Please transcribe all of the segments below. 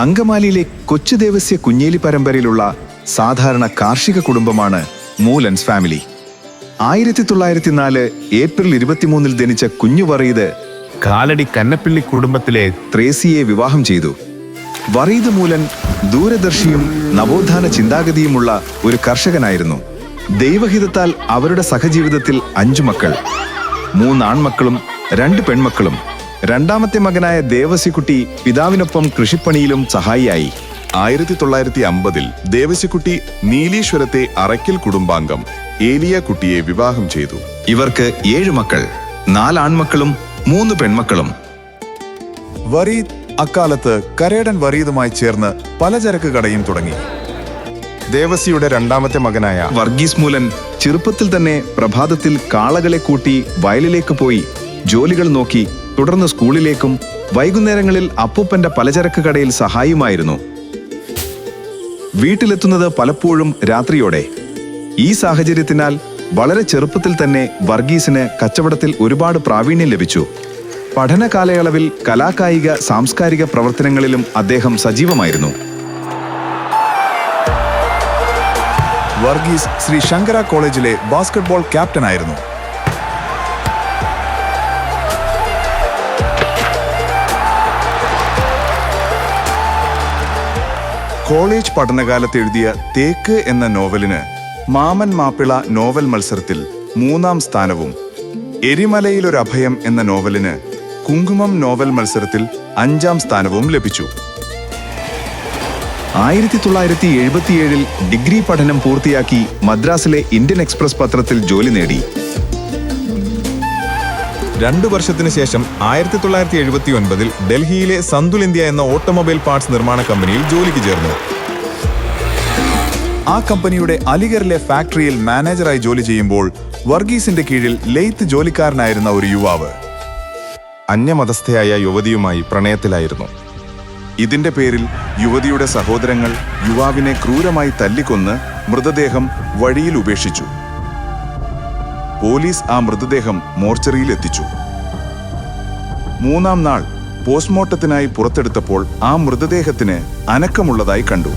അങ്കമാലിയിലെ കൊച്ചു ദേവസ്യ കുഞ്ഞേലി പരമ്പരയിലുള്ള സാധാരണ കാർഷിക കുടുംബമാണ് മൂലൻസ് ഫാമിലി. ആയിരത്തി തൊള്ളായിരത്തി നാല് ഏപ്രിൽ ഇരുപത്തിമൂന്നിൽ ജനിച്ച കുഞ്ഞു വറീത് കാലടി കന്നപ്പിള്ളി കുടുംബത്തിലെ ത്രേസിയെ വിവാഹം ചെയ്തു. വറീദ് മൂലൻ ദൂരദർശിയും നവോത്ഥാന ചിന്താഗതിയുമുള്ള ഒരു കർഷകനായിരുന്നു. ദൈവഹിതത്താൽ അവരുടെ സഹജീവിതത്തിൽ അഞ്ചു മക്കൾ മൂന്ന് ആൺമക്കളും രണ്ട് പെൺമക്കളും. രണ്ടാമത്തെ മകനായ ദേവസിക്കുട്ടി പിതാവിനൊപ്പം കൃഷിപ്പണിയിലും സഹായിയായി. ആയിരത്തി തൊള്ളായിരത്തി അമ്പതിൽ ദേവസ്യക്കുട്ടി നീലീശ്വരത്തെ അറയ്ക്കൽ കുടുംബാംഗം ഏലിയ കുട്ടിയെ വിവാഹം ചെയ്തു. ഇവർക്ക് ഏഴ് മക്കൾ നാല് ആൺമക്കളും മൂന്ന് പെൺമക്കളും. വറീദ് അക്കാലത്ത് കരേടൻ വറീദുമായി ചേർന്ന് പലചരക്ക് കടയും തുടങ്ങി. ദേവസിയുടെ രണ്ടാമത്തെ മകനായ വർഗീസ് മൂലൻ ചെറുപ്പത്തിൽ തന്നെ പ്രഭാതത്തിൽ കാളകളെ കൂട്ടി വയലിലേക്ക് പോയി ജോലികൾ നോക്കി തുടർന്ന് സ്കൂളിലേക്കും വൈകുന്നേരങ്ങളിൽ അപ്പൂപ്പന്റെ പലചരക്ക് കടയിൽ സഹായിയുമായിരുന്നു. വീട്ടിലെത്തുന്നത് പലപ്പോഴും രാത്രിയോടെ. ഈ സാഹചര്യത്തിനാൽ വളരെ ചെറുപ്പത്തിൽ തന്നെ വർഗീസിന് കച്ചവടത്തിൽ ഒരുപാട് പ്രാവീണ്യം ലഭിച്ചു. പഠന കാലയളവിൽ കലാകായിക സാംസ്കാരിക പ്രവർത്തനങ്ങളിലും അദ്ദേഹം സജീവമായിരുന്നു. വർഗീസ് ശ്രീ ശങ്കര കോളേജിലെ ബാസ്കറ്റ്ബോൾ ക്യാപ്റ്റനായിരുന്നു. കോളേജ് പഠനകാലത്ത് എഴുതിയ തേക്ക് എന്ന നോവലിന് മാമൻ മാപ്പിള നോവൽ മത്സരത്തിൽ മൂന്നാം സ്ഥാനവും എരിമലയിലൊരഭയം എന്ന നോവലിന് കുങ്കുമം നോവൽ മത്സരത്തിൽ അഞ്ചാം സ്ഥാനവും ലഭിച്ചു. ആയിരത്തി തൊള്ളായിരത്തി എഴുപത്തിയേഴിൽ ഡിഗ്രി പഠനം പൂർത്തിയാക്കി മദ്രാസിലെ ഇന്ത്യൻ എക്സ്പ്രസ് പത്രത്തിൽ ജോലി നേടി. രണ്ടു വർഷത്തിന് ശേഷം ആയിരത്തി തൊള്ളായിരത്തി എഴുപത്തി ഒൻപതിൽ ഡൽഹിയിലെ സന്തുൽ ഇന്ത്യ എന്ന ഓട്ടോമൊബൈൽ പാർട്സ് നിർമ്മാണ കമ്പനിയിൽ ജോലിക്ക് ചേർന്നു. ആ കമ്പനിയുടെ അലിഗറിലെ ഫാക്ടറിയിൽ മാനേജറായി ജോലി ചെയ്യുമ്പോൾ വർഗീസിന്റെ കീഴിൽ ലെയ്ത്ത് ജോലിക്കാരനായിരുന്ന ഒരു യുവാവ്. അന്യമതസ്ഥയായ യുവതിയുമായി പ്രണയത്തിലായിരുന്നു. ഇതിന്റെ പേരിൽ യുവതിയുടെ സഹോദരങ്ങൾ യുവാവിനെ ക്രൂരമായി തല്ലിക്കൊന്ന് മൃതദേഹം വഴിയിൽ ഉപേക്ഷിച്ചു. പോലീസ് ആ മൃതദേഹം മോർച്ചറിയിൽ എത്തിച്ചു. മൂന്നാം നാൾ പോസ്റ്റ്മോർട്ടത്തിനായി പുറത്തെടുത്തപ്പോൾ ആ മൃതദേഹത്തിന് അനക്കമുള്ളതായി കണ്ടു.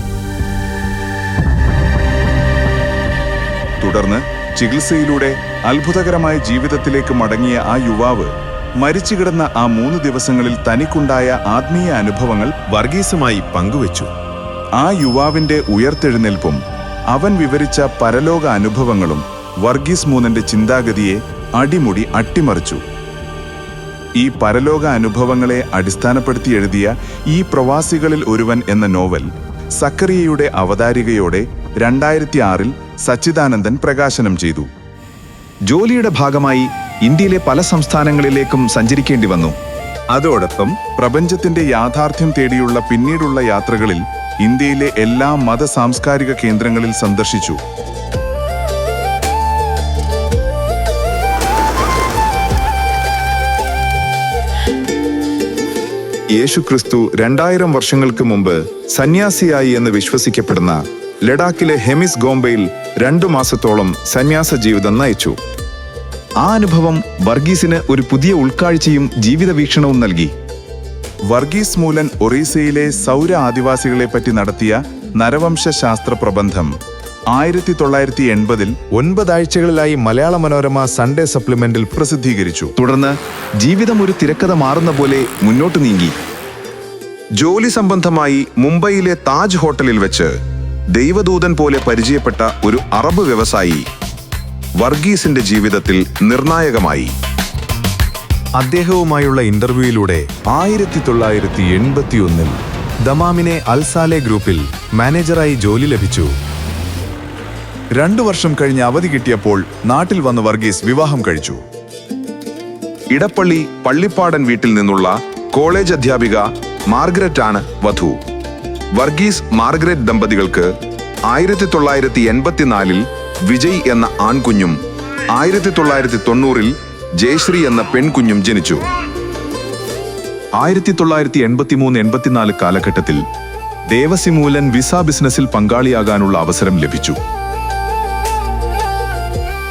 തുടർന്ന് ചികിത്സയിലൂടെ അത്ഭുതകരമായ ജീവിതത്തിലേക്ക് മടങ്ങിയ ആ യുവാവ് മരിച്ചു കിടന്ന ആ മൂന്ന് ദിവസങ്ങളിൽ തനിക്കുണ്ടായ ആത്മീയ അനുഭവങ്ങൾ വർഗീസുമായി പങ്കുവച്ചു. ആ യുവാവിന്റെ ഉയർത്തെഴുന്നേൽപ്പും അവൻ വിവരിച്ച പരലോക അനുഭവങ്ങളും വർഗീസ് മൂന്നന്റെ ചിന്താഗതിയെ അടിമുടി അട്ടിമറിച്ചു. ഈ പരലോക അനുഭവങ്ങളെ അടിസ്ഥാനപ്പെടുത്തി എഴുതിയ ഈ പ്രവാസികളിൽ ഒരുവൻ എന്ന നോവൽ സക്കറിയയുടെ അവതാരികയോടെ രണ്ടായിരത്തി ആറിൽ സച്ചിദാനന്ദൻ പ്രകാശനം ചെയ്തു. ജോലിയുടെ ഭാഗമായി ഇന്ത്യയിലെ പല സംസ്ഥാനങ്ങളിലേക്കും സഞ്ചരിക്കേണ്ടി വന്നു. അതോടൊപ്പം പ്രപഞ്ചത്തിന്റെ യാഥാർത്ഥ്യം തേടിയുള്ള പിന്നീടുള്ള യാത്രകളിൽ ഇന്ത്യയിലെ എല്ലാ മത സാംസ്കാരിക കേന്ദ്രങ്ങളിൽ സന്ദർശിച്ചു. യേശുക്രിസ്തു രണ്ടായിരം വർഷങ്ങൾക്ക് മുമ്പ് സന്യാസിയായി എന്ന് വിശ്വസിക്കപ്പെടുന്ന ലഡാക്കിലെ ഹെമിസ് ഗോംബയിൽ രണ്ടു മാസത്തോളം സന്യാസ ജീവിതം നയിച്ചു. ആ അനുഭവം വർഗീസിന് ഒരു പുതിയ ഉൾക്കാഴ്ചയും ജീവിത വീക്ഷണവും നൽകി. വർഗീസ് മൂലൻ ഒറീസയിലെ സൗര ആദിവാസികളെ പറ്റി നടത്തിയ നരവംശ ശാസ്ത്ര പ്രബന്ധം. ആയിരത്തി തൊള്ളായിരത്തി എൺപതിൽ ഒൻപതാഴ്ചകളിലായി മലയാള മനോരമ സൺഡേ സപ്ലിമെന്റിൽ പ്രസിദ്ധീകരിച്ചു. തുടർന്ന് ജീവിതം ഒരു തിരക്കഥ മാറുന്ന പോലെ മുന്നോട്ട് നീങ്ങി. ജോലി സംബന്ധമായി മുംബൈയിലെ താജ് ഹോട്ടലിൽ വെച്ച് ദൈവദൂതൻ പോലെ പരിചയപ്പെട്ട ഒരു അറബ് വ്യവസായി വർഗീസിന്റെ ജീവിതത്തിൽ നിർണായകമായി. അദ്ദേഹവുമായുള്ള ഇന്റർവ്യൂയിലൂടെ ആയിരത്തി തൊള്ളായിരത്തി എൺപത്തിയൊന്നിൽ ദമാമിനെ അൽസാലെ ഗ്രൂപ്പിൽ മാനേജറായി ജോലി ലഭിച്ചു. രണ്ടു വർഷം കഴിഞ്ഞ് അവധി കിട്ടിയപ്പോൾ നാട്ടിൽ വന്ന് വർഗീസ് വിവാഹം കഴിച്ചു. ഇടപ്പള്ളി പള്ളിപ്പാടൻ വീട്ടിൽ നിന്നുള്ള കോളേജ് അധ്യാപിക മാർഗരറ്റ് ആണ് വധു. വർഗീസ് മാർഗരറ്റ് ദമ്പതികൾക്ക് ആയിരത്തി തൊള്ളായിരത്തി എൺപത്തിനാലിൽ വിജയ് എന്ന ആൺകുഞ്ഞും ആയിരത്തി തൊള്ളായിരത്തി തൊണ്ണൂറിൽ ജയശ്രീ എന്ന പെൺകുഞ്ഞും ജനിച്ചു. ആയിരത്തി തൊള്ളായിരത്തി എൺപത്തിമൂന്ന് എൺപത്തിനാല് കാലഘട്ടത്തിൽ ദേവസിമൂലൻ വിസ ബിസിനസ്സിൽ പങ്കാളിയാകാനുള്ള അവസരം ലഭിച്ചു.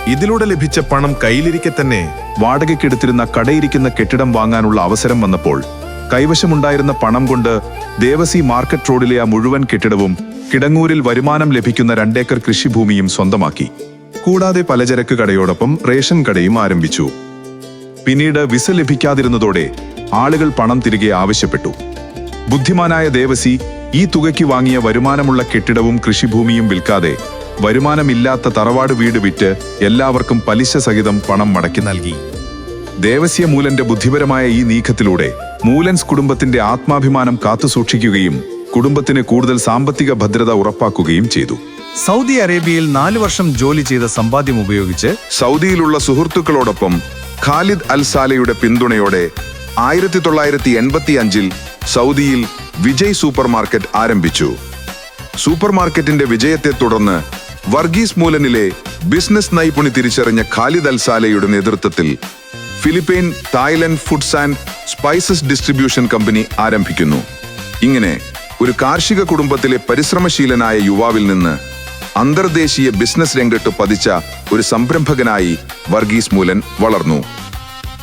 ഇതിലൂടെ ലഭിച്ച പണം കയ്യിലിരിക്കെ തന്നെ വാടകയ്ക്കെടുത്തിരുന്ന കടയിരിക്കുന്ന കെട്ടിടം വാങ്ങാനുള്ള അവസരം വന്നപ്പോൾ കൈവശമുണ്ടായിരുന്ന പണം കൊണ്ട് ദേവസി മാർക്കറ്റ് റോഡിലെ ആ മുഴുവൻ കെട്ടിടവും കിടങ്ങൂരിൽ വരുമാനം ലഭിക്കുന്ന രണ്ടേക്കർ കൃഷിഭൂമിയും സ്വന്തമാക്കി. കൂടാതെ പലചരക്ക് കടയോടൊപ്പം റേഷൻ കടയും ആരംഭിച്ചു. പിന്നീട് വിസ ലഭിക്കാതിരുന്നതോടെ ആളുകൾ പണം തിരികെ ആവശ്യപ്പെട്ടു. ബുദ്ധിമാനായ ദേവസി ഈ തുകയ്ക്ക് വാങ്ങിയ വരുമാനമുള്ള കെട്ടിടവും കൃഷിഭൂമിയും വിൽക്കാതെ വരുമാനമില്ലാത്ത തറവാട് വീട് വിറ്റ് എല്ലാവർക്കും പലിശ സഹിതം പണം മടക്കി നൽകി. ദേവസ്യ മൂലന്റെ ബുദ്ധിപരമായ ഈ നീക്കത്തിലൂടെ മൂലൻസ് കുടുംബത്തിന്റെ ആത്മാഭിമാനം കാത്തുസൂക്ഷിക്കുകയും കുടുംബത്തിന് കൂടുതൽ സാമ്പത്തിക ഭദ്രത ഉറപ്പാക്കുകയും ചെയ്തു. സൗദി അറേബ്യയിൽ നാലു വർഷം ജോലി ചെയ്ത സമ്പാദ്യം ഉപയോഗിച്ച് സൗദിയിലുള്ള സുഹൃത്തുക്കളോടൊപ്പം ഖാലിദ് അൽ സാലയുടെ പിന്തുണയോടെ ആയിരത്തി തൊള്ളായിരത്തി എൺപത്തി അഞ്ചിൽ സൗദിയിൽ വിജയ് സൂപ്പർ മാർക്കറ്റ് ആരംഭിച്ചു. സൂപ്പർ മാർക്കറ്റിന്റെ വിജയത്തെ തുടർന്ന് വർഗീസ് മൂലനിലെ ബിസിനസ് നൈപുണി തിരിച്ചറിഞ്ഞ ഖാലിദ് അൽസാലയുടെ നേതൃത്വത്തിൽ Philippine Thailand foods and spices distribution company ആരംഭിക്കുന്നു. ഇങ്ങനെ ഒരു കാർഷിക കുടുംബത്തിലെ പരിശ്രമശീലനായ യുവാവിൽ നിന്ന് അന്തർദേശീയ ബിസിനസ് രംഗത്ത് പതിച്ച ഒരു സംരംഭകനായി വർഗീസ് മൂലൻ വളർന്നു.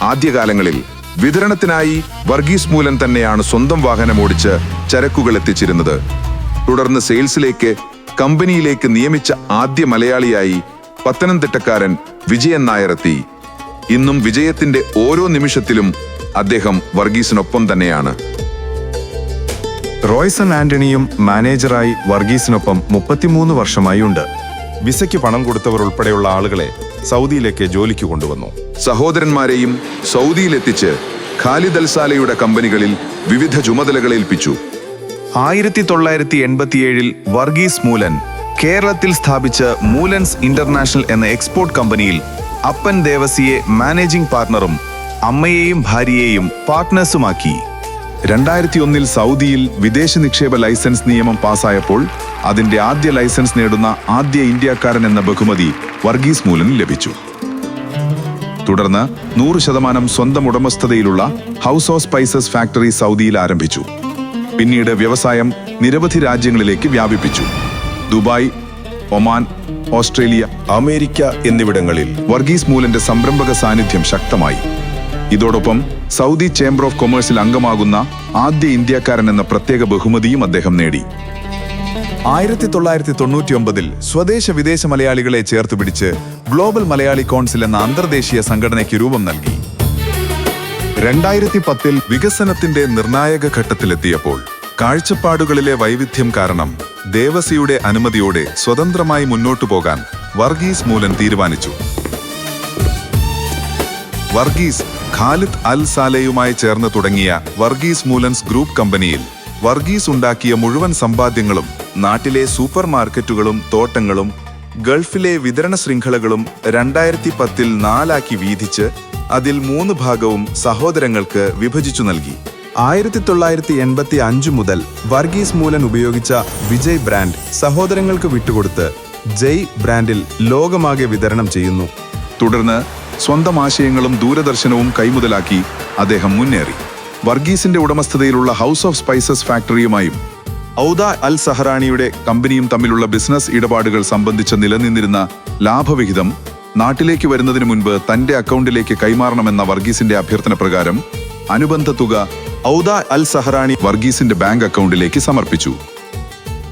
ആദ്യകാലങ്ങളിൽ വിതരണത്തിനായി വർഗീസ് മൂലൻ തന്നെയാണ് സ്വന്തം വാഹനം ഓടിച്ച് ചരക്കുകൾ എത്തിച്ചിരുന്നത്. തുടർന്ന് സെയിൽസിലേക്ക് കമ്പനിയിലേക്ക് നിയമിച്ച ആദ്യ മലയാളിയായി പത്തനംതിട്ടക്കാരൻ വിജയൻ നായരെത്തി ഇന്നും വിജയത്തിന്റെ ഓരോ നിമിഷത്തിലും അദ്ദേഹം വർഗീസിനൊപ്പം തന്നെയാണ്. റോയ്സൺ ആന്റണിയും മാനേജറായി വർഗീസിനൊപ്പം മുപ്പത്തിമൂന്ന് വർഷമായി ഉണ്ട്. വിസയ്ക്ക് പണം കൊടുത്തവർ ഉൾപ്പെടെയുള്ള ആളുകളെ സൗദിയിലേക്ക് ജോലിക്ക് കൊണ്ടുവന്നു. സഹോദരന്മാരെയും സൗദിയിലെത്തിച്ച് ഖാലിദ് അൽസാലയുടെ കമ്പനികളിൽ വിവിധ ചുമതലകൾ ഏൽപ്പിച്ചു. ആയിരത്തി തൊള്ളായിരത്തി എൺപത്തിയേഴിൽ വർഗീസ് മൂലൻ കേരളത്തിൽ സ്ഥാപിച്ച മൂലൻസ് ഇന്റർനാഷണൽ എന്ന എക്സ്പോർട്ട് കമ്പനിയിൽ അപ്പൻ ദേവസിയെ മാനേജിംഗ് പാർട്ണറും അമ്മയെയും ഭാര്യയെയും പാർട്ട്നേഴ്സുമാക്കി. രണ്ടായിരത്തി ഒന്നിൽ സൗദിയിൽ വിദേശ നിക്ഷേപ ലൈസൻസ് നിയമം പാസായപ്പോൾ അതിന്റെ ആദ്യ ലൈസൻസ് നേടുന്ന ആദ്യ ഇന്ത്യക്കാരൻ എന്ന ബഹുമതി വർഗീസ് മൂലന് ലഭിച്ചു. തുടർന്ന് നൂറ് ശതമാനം സ്വന്തം ഉടമസ്ഥതയിലുള്ള ഹൗസ് ഓഫ് സ്പൈസസ് ഫാക്ടറി സൗദിയിൽ ആരംഭിച്ചു. പിന്നീട് വ്യവസായം നിരവധി രാജ്യങ്ങളിലേക്ക് വ്യാപിപ്പിച്ചു. ദുബായ് ഒമാൻ ഓസ്ട്രേലിയ അമേരിക്ക എന്നിവിടങ്ങളിൽ വർഗീസ് മൂലന്റെ സംരംഭക സാന്നിധ്യം ശക്തമായി. ഇതോടൊപ്പം സൗദി ചേംബർ ഓഫ് കൊമേഴ്സിൽ അംഗമാകുന്ന ആദ്യ ഇന്ത്യക്കാരൻ എന്ന പ്രത്യേക ബഹുമതിയും അദ്ദേഹം നേടി. ആയിരത്തി തൊള്ളായിരത്തി തൊണ്ണൂറ്റി ഒമ്പതിൽ സ്വദേശ വിദേശ മലയാളികളെ ചേർത്ത് പിടിച്ച് ഗ്ലോബൽ മലയാളി കൗൺസിൽ എന്ന അന്തർദേശീയ സംഘടനയ്ക്ക് രൂപം നൽകി. രണ്ടായിരത്തി പത്തിൽ വികസനത്തിന്റെ നിർണായക ഘട്ടത്തിലെത്തിയപ്പോൾ കാഴ്ചപ്പാടുകളിലെ വൈവിധ്യം കാരണം ദേവസിയുടെ അനുമതിയോടെ സ്വതന്ത്രമായി മുന്നോട്ടു പോകാൻ വർഗീസ് മൂലൻ തീരുമാനിച്ചു. വർഗീസ് ഖാലിദ് അൽ സാലയുമായി ചേർന്ന് തുടങ്ങിയ വർഗീസ് മൂലൻസ് ഗ്രൂപ്പ് കമ്പനിയിൽ വർഗീസ് ഉണ്ടാക്കിയ മുഴുവൻ സമ്പാദ്യങ്ങളും നാട്ടിലെ സൂപ്പർ മാർക്കറ്റുകളും തോട്ടങ്ങളും ഗൾഫിലെ വിതരണ ശൃംഖലകളും രണ്ടായിരത്തി പത്തിൽ നാലാക്കി വീതിച്ച് അതിൽ മൂന്ന് ഭാഗവും സഹോദരങ്ങൾക്ക് വിഭജിച്ചു നൽകി. ആയിരത്തി തൊള്ളായിരത്തി എൺപത്തി അഞ്ച് മുതൽ വർഗീസ് മൂലൻ ഉപയോഗിച്ച വിജയ് ബ്രാൻഡ് സഹോദരങ്ങൾക്ക് വിട്ടുകൊടുത്ത് ജയ് ബ്രാൻഡിൽ ലോകമാകെ വിതരണം ചെയ്യുന്നു. തുടർന്ന് സ്വന്തം ആശയങ്ങളും ദൂരദർശനവും കൈമുതലാക്കി അദ്ദേഹം മുന്നേറി. വർഗീസിന്റെ ഉടമസ്ഥതയിലുള്ള ഹൗസ് ഓഫ് സ്പൈസസ് ഫാക്ടറിയുമായും ഔദ അൽ സഹറാണിയുടെ കമ്പനിയും തമ്മിലുള്ള ബിസിനസ് ഇടപാടുകൾ സംബന്ധിച്ച നിലനിന്നിരുന്ന ലാഭവിഹിതം നാട്ടിലേക്ക് വരുന്നതിന് മുൻപ് തന്റെ അക്കൗണ്ടിലേക്ക് കൈമാറണമെന്ന വർഗീസിന്റെ അഭ്യർത്ഥന പ്രകാരം അനുബന്ധ തുക ഔദ അൽ സഹറാണി വർഗീസിന്റെ ബാങ്ക് അക്കൗണ്ടിലേക്ക് സമർപ്പിച്ചു.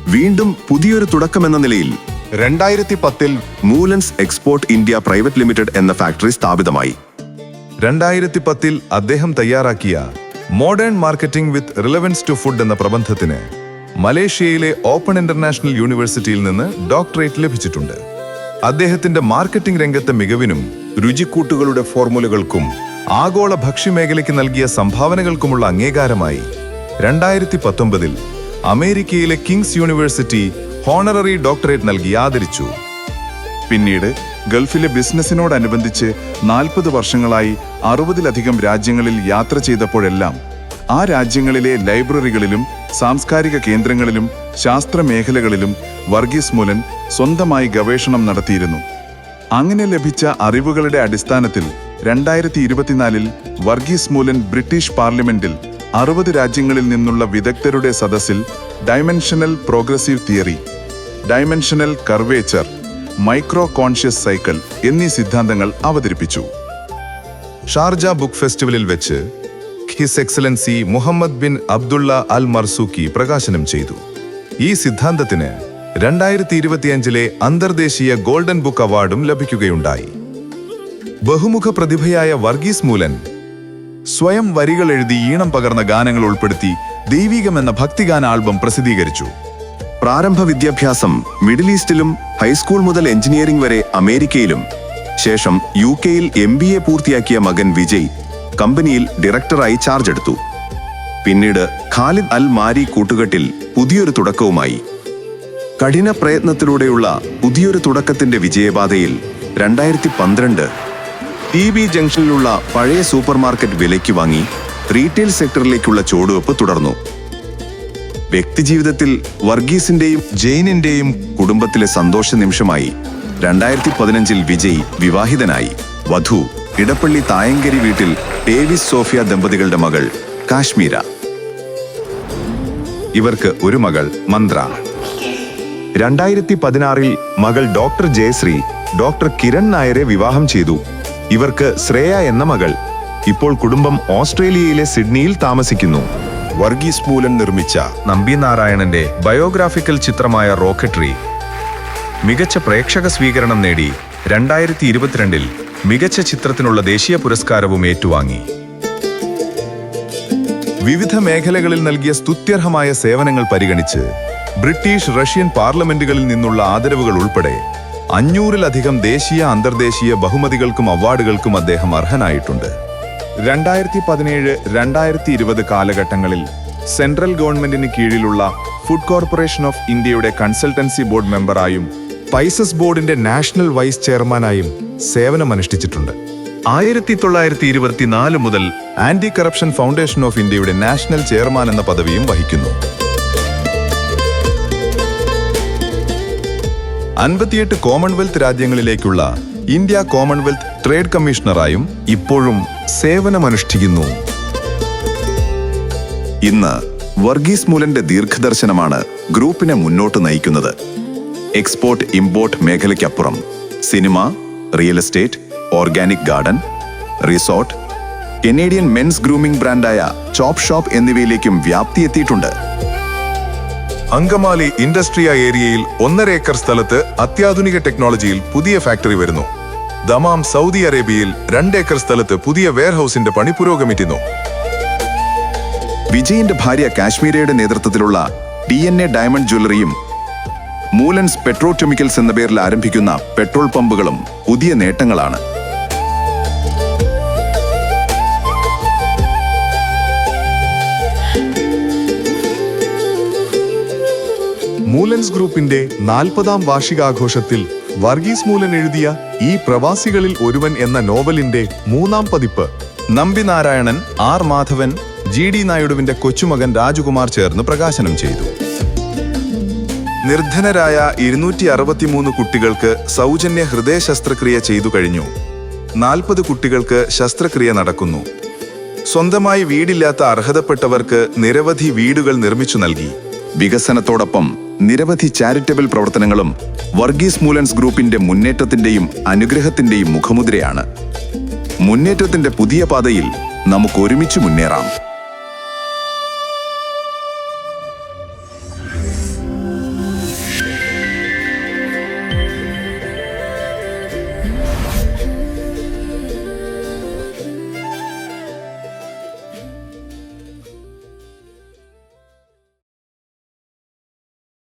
വീണ്ടും പുതിയൊരു തുടക്കമെന്ന നിലയിൽ രണ്ടായിരത്തി പത്തിൽ Moolans export India private limited എന്ന ഫാക്ടറി സ്ഥാപിതമായി. രണ്ടായിരത്തി പത്തിൽ അദ്ദേഹം തയ്യാറാക്കിയ modern marketing with relevance to food എന്ന പ്രബന്ധത്തിന് മലേഷ്യയിലെ ഓപ്പൺ ഇന്റർനാഷണൽ യൂണിവേഴ്സിറ്റിയിൽ നിന്ന് ഡോക്ടറേറ്റ് ലഭിച്ചിട്ടുണ്ട്. അദ്ദേഹത്തിന്റെ മാർക്കറ്റിംഗ് രംഗത്തെ മികവിനും രുചിക്കൂട്ടുകളുടെ ഫോർമുലകൾക്കും ആഗോള ഭക്ഷ്യമേഖലയ്ക്ക് നൽകിയ സംഭാവനകൾക്കുമുള്ള അംഗീകാരമായി. രണ്ടായിരത്തി പത്തൊമ്പതിൽ അമേരിക്കയിലെ കിങ്സ് യൂണിവേഴ്സിറ്റി ഹോണററി ഡോക്ടറേറ്റ് നൽകി ആദരിച്ചു. പിന്നീട് ഗൾഫിലെ ബിസിനസ്സിനോടനുബന്ധിച്ച് നാൽപ്പത് വർഷങ്ങളായി അറുപതിലധികം രാജ്യങ്ങളിൽ യാത്ര ചെയ്തപ്പോഴെല്ലാം ആ രാജ്യങ്ങളിലെ ലൈബ്രറികളിലും സാംസ്കാരിക കേന്ദ്രങ്ങളിലും ശാസ്ത്ര മേഖലകളിലും വർഗീസ് മുലൻ സ്വന്തമായി ഗവേഷണം നടത്തിയിരുന്നു. അങ്ങനെ ലഭിച്ച അറിവുകളുടെ അടിസ്ഥാനത്തിൽ രണ്ടായിരത്തി ഇരുപത്തിനാലിൽ വർഗീസ് മൂലൻ ബ്രിട്ടീഷ് പാർലമെന്റിൽ അറുപത് രാജ്യങ്ങളിൽ നിന്നുള്ള വിദഗ്ധരുടെ സദസ്സിൽ dimensional progressive theory dimensional curvature micro conscious cycle എന്നീ സിദ്ധാന്തങ്ങൾ അവതരിപ്പിച്ചു. ഷാർജ ബുക്ക് ഫെസ്റ്റിവലിൽ വെച്ച് his excellency Mohammed bin Abdullah al Marzooqi പ്രകാശനം ചെയ്തു. ഈ സിദ്ധാന്തത്തിന് രണ്ടായിരത്തി ഇരുപത്തിയഞ്ചിലെ അന്തർദേശീയ ഗോൾഡൻ ബുക്ക് അവാർഡും ലഭിക്കുകയുണ്ടായി. ബഹുമുഖ പ്രതിഭയായ വർഗീസ് മൂലൻ സ്വയം വരികൾ എഴുതി ഈണം പകർന്ന ഗാനങ്ങൾ ഉൾപ്പെടുത്തി ദൈവീകം എന്ന ഭക്തിഗാന ആൽബം പ്രസിദ്ധീകരിച്ചു. പ്രാരംഭ വിദ്യാഭ്യാസം മിഡിൽ ഈസ്റ്റിലും ഹൈസ്കൂൾ മുതൽ എഞ്ചിനീയറിംഗ് വരെ അമേരിക്കയിലും ശേഷം യു കെയിൽ എ പൂർത്തിയാക്കിയ മകൻ വിജയ് കമ്പനിയിൽ ഡയറക്ടറായി ചാർജ് എടുത്തു. പിന്നീട് ഖാലിദ് അൽ മാരി കൂട്ടുകെട്ടിൽ പുതിയൊരു തുടക്കവുമായി. കഠിന പ്രയത്നത്തിലൂടെയുള്ള പുതിയൊരു തുടക്കത്തിന്റെ വിജയപാതയിൽ രണ്ടായിരത്തി പന്ത്രണ്ട് ടി ബി ജംഗ്ഷനിലുള്ള പഴയ സൂപ്പർ മാർക്കറ്റ് വിലയ്ക്ക് വാങ്ങി റീറ്റെയിൽ സെക്ടറിലേക്കുള്ള ചുവടുവെപ്പ് തുടർന്നു. വ്യക്തിജീവിതത്തിൽ വർഗീസിന്റെയും ജെയിനിന്റെയും കുടുംബത്തിലെ സന്തോഷ നിമിഷമായി രണ്ടായിരത്തി പതിനഞ്ചിൽ വിജയ് വിവാഹിതനായി. വധു ഇടപ്പള്ളി തായങ്കരി വീട്ടിൽ ഡേവിസ് സോഫിയ ദമ്പതികളുടെ മകൾ കാശ്മീര. ഇവർക്ക് ഒരു മകൾ മന്ത്ര. രണ്ടായിരത്തി പതിനാറിൽ മകൾ ഡോക്ടർ ജയശ്രീ ഡോക്ടർ കിരൺ നായരെ വിവാഹം ചെയ്തു. ഇവർക്ക് ശ്രേയ എന്ന മകൾ. ഇപ്പോൾ കുടുംബം ഓസ്ട്രേലിയയിലെ സിഡ്നിയിൽ താമസിക്കുന്നു. വർഗീസ് മൂലൻ നിർമ്മിച്ച നമ്പി നാരായണന്റെ ബയോഗ്രാഫിക്കൽ ചിത്രമായ റോക്കറ്ററി മികച്ച പ്രേക്ഷക സ്വീകരണം നേടി രണ്ടായിരത്തി ഇരുപത്തിരണ്ടിൽ മികച്ച ചിത്രത്തിനുള്ള ദേശീയ പുരസ്കാരവും ഏറ്റുവാങ്ങി. വിവിധ മേഖലകളിൽ നൽകിയ സ്തുത്യർഹമായ സേവനങ്ങൾ പരിഗണിച്ച് ബ്രിട്ടീഷ് റഷ്യൻ പാർലമെന്റുകളിൽ നിന്നുള്ള ആദരവുകൾ ഉൾപ്പെടെ അഞ്ഞൂറിലധികം ദേശീയ അന്തർദേശീയ ബഹുമതികൾക്കും അവാർഡുകൾക്കും അദ്ദേഹം അർഹനായിട്ടുണ്ട്. രണ്ടായിരത്തി പതിനേഴ് രണ്ടായിരത്തി ഇരുപത് കാലഘട്ടങ്ങളിൽ സെൻട്രൽ ഗവൺമെന്റിന് കീഴിലുള്ള ഫുഡ് കോർപ്പറേഷൻ ഓഫ് ഇന്ത്യയുടെ കൺസൾട്ടൻസി ബോർഡ് മെമ്പറായും പൈസസ് ബോർഡിന്റെ നാഷണൽ വൈസ് ചെയർമാനായും സേവനമനുഷ്ഠിച്ചിട്ടുണ്ട്. ആയിരത്തി തൊള്ളായിരത്തി ഇരുപത്തിനാല് മുതൽ ആന്റി കറപ്ഷൻ ഫൗണ്ടേഷൻ ഓഫ് ഇന്ത്യയുടെ നാഷണൽ ചെയർമാൻ എന്ന പദവിയും വഹിക്കുന്നു. അൻപത്തിയെട്ട് കോമൺവെൽത്ത് രാജ്യങ്ങളിലേക്കുള്ള ഇന്ത്യ കോമൺവെൽത്ത് ട്രേഡ് കമ്മീഷണറായും ഇപ്പോഴും സേവനമനുഷ്ഠിക്കുന്നു. ഇന്ന് വർഗീസ് മൂലന്റെ ദീർഘദർശനമാണ് ഗ്രൂപ്പിനെ മുന്നോട്ട് നയിക്കുന്നത്. Export import മേഖലയ്ക്കപ്പുറം cinema real estate organic garden resort Canadian men's grooming ബ്രാൻഡായ chop shop എന്നിവയിലേക്കും വ്യാപ്തി എത്തിയിട്ടുണ്ട്. അങ്കമാലി ഇൻഡസ്ട്രിയ ഏരിയയിൽ ഒന്നര ഏക്കർ സ്ഥലത്ത് അത്യാധുനിക ടെക്നോളജിയിൽ പുതിയ ഫാക്ടറി വരുന്നു. ദമാം സൗദി അറേബ്യയിൽ രണ്ട് ഏക്കർ സ്ഥലത്ത് പുതിയ വെയർഹൌസിന്റെ പണി പുരോഗമിക്കുന്നു. വിജയിന്റെ ഭാര്യ കാശ്മീരയുടെ നേതൃത്വത്തിലുള്ള ഡി എൻ എ ഡയമണ്ട് ജ്വല്ലറിയും മൂലൻസ് പെട്രോ കെമിക്കൽസ് എന്ന പേരിൽ ആരംഭിക്കുന്ന പെട്രോൾ പമ്പുകളും പുതിയ നേട്ടങ്ങളാണ്. മൂലൻസ് ഗ്രൂപ്പിന്റെ നാൽപ്പതാം വാർഷികാഘോഷത്തിൽ വർഗീസ് മൂലൻ എഴുതിയ ഈ പ്രവാസികളിൽ ഒരുവൻ എന്ന നോവലിന്റെ മൂന്നാം പതിപ്പ്. Nambi Narayanan R Madhavan G D നായിഡുവിന്റെ കൊച്ചുമകൻ രാജകുമാർ ചേർന്ന് പ്രകാശനം ചെയ്തു. നിർധനരായ ഇരുന്നൂറ്റി അറുപത്തിമൂന്ന് കുട്ടികൾക്ക് സൗജന്യ ഹൃദയ ശസ്ത്രക്രിയ ചെയ്തു കഴിഞ്ഞു. നാൽപ്പത് കുട്ടികൾക്ക് ശസ്ത്രക്രിയ നടക്കുന്നു. സ്വന്തമായി വീടില്ലാത്ത അർഹതപ്പെട്ടവർക്ക് നിരവധി വീടുകൾ നിർമ്മിച്ചു നൽകി. വികസനത്തോടൊപ്പം നിരവധി ചാരിറ്റബിൾ പ്രവർത്തനങ്ങളും വർഗീസ് മൂലൻസ് ഗ്രൂപ്പിന്റെ മുന്നേറ്റത്തിന്റെയും അനുഗ്രഹത്തിന്റെയും മുഖമുദ്രയാണ്. മുന്നേറ്റത്തിന്റെ പുതിയ പാതയിൽ നമുക്ക് ഒരുമിച്ച് മുന്നേറാം.